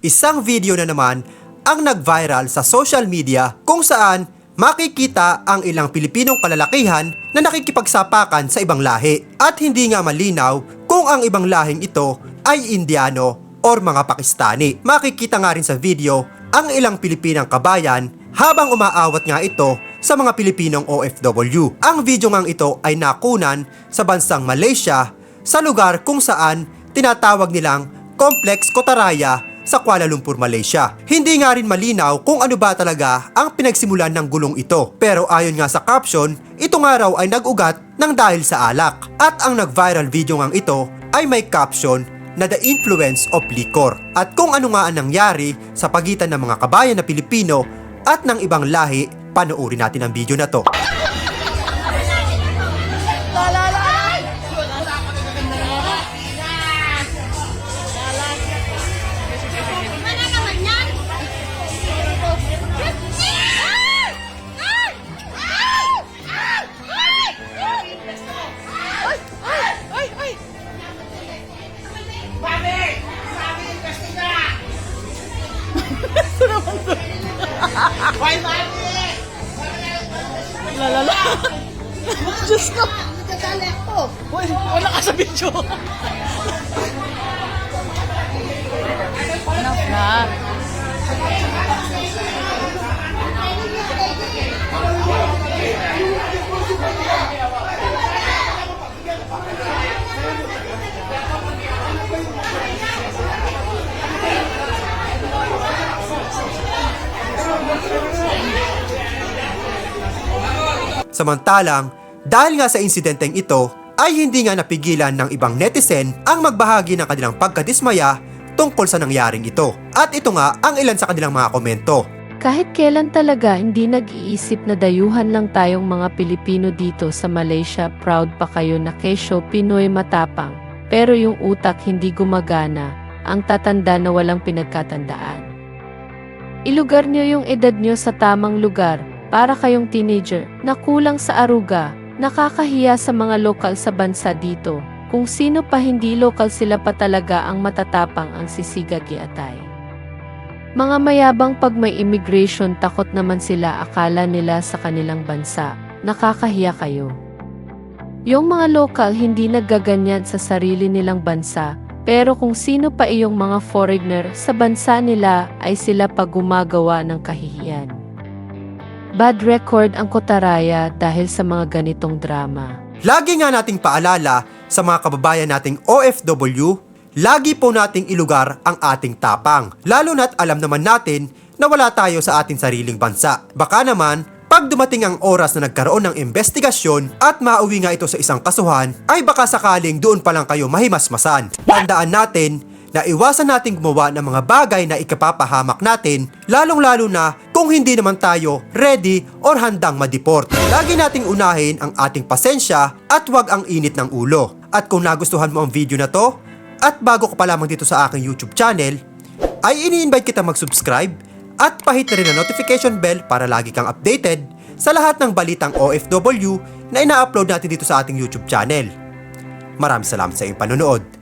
Isang video na naman ang nag-viral sa social media kung saan makikita ang ilang Pilipinong kalalakihan na nakikipagsapakan sa ibang lahi at hindi nga malinaw kung ang ibang lahing ito ay Indiano or mga Pakistani. Makikita nga rin sa video ang ilang Pilipinang kabayan habang umaawat nga ito sa mga Pilipinong OFW. Ang video ngang ito ay nakunan sa bansang Malaysia sa lugar kung saan tinatawag nilang Complex Kotaraya sa Kuala Lumpur, Malaysia. Hindi nga rin malinaw kung ano ba talaga ang pinagsimulan ng gulong ito. Pero ayon nga sa caption, ito nga raw ay nag-ugat ng dahil sa alak. At ang nag-viral video ngang ito ay may caption na the influence of liquor. At kung ano nga ang nangyari sa pagitan ng mga kabayan na Pilipino at ng ibang lahi, panoorin natin ang video na to. Lalala. Diyos ko. Nagkakali ako. Uy, wala ka sa video. Enough na. Samantalang, dahil nga sa insidenteng ito, ay hindi nga napigilan ng ibang netizen ang magbahagi ng kanilang pagkadismaya tungkol sa nangyaring ito. At ito nga ang ilan sa kanilang mga komento. Kahit kailan talaga hindi nag-iisip na dayuhan lang tayong mga Pilipino dito sa Malaysia, proud pa kayo na kesyo Pinoy matapang. Pero yung utak hindi gumagana, ang tatanda na walang pinagkatandaan. Ilugar nyo yung edad nyo sa tamang lugar para kayong teenager na kulang sa aruga, nakakahiya sa mga lokal sa bansa dito. Kung sino pa hindi lokal sila pa talaga ang matatapang ang sisigagi atay. Mga mayabang pag may immigration takot naman sila akala nila sa kanilang bansa. Nakakahiya kayo. Yung mga lokal hindi naggaganyan sa sarili nilang bansa, pero kung sino pa iyong mga foreigner sa bansa nila ay sila pa gumagawa ng kahihiyan. Bad record ang Kotaraya dahil sa mga ganitong drama. Lagi nga nating paalala sa mga kababayan nating OFW, lagi po nating ilugar ang ating tapang. Lalo na't alam naman natin na wala tayo sa ating sariling bansa. Baka naman, pag dumating ang oras na nagkaroon ng investigasyon at mauwi nga ito sa isang kasuhan, ay baka sakaling doon pa lang kayo mahimasmasan. Tandaan natin na iwasan nating gumawa ng mga bagay na ikapapahamak natin, lalong-lalo na kung hindi naman tayo ready or handang madeport. Lagi nating unahin ang ating pasensya at wag ang init ng ulo. At kung nagustuhan mo ang video na to, at bago ka pa lamang dito sa aking YouTube channel, ay ini-invite kita mag-subscribe at pahit na rin ang notification bell para lagi kang updated sa lahat ng balitang OFW na ina-upload natin dito sa ating YouTube channel. Maraming salamat sa iyong panonood.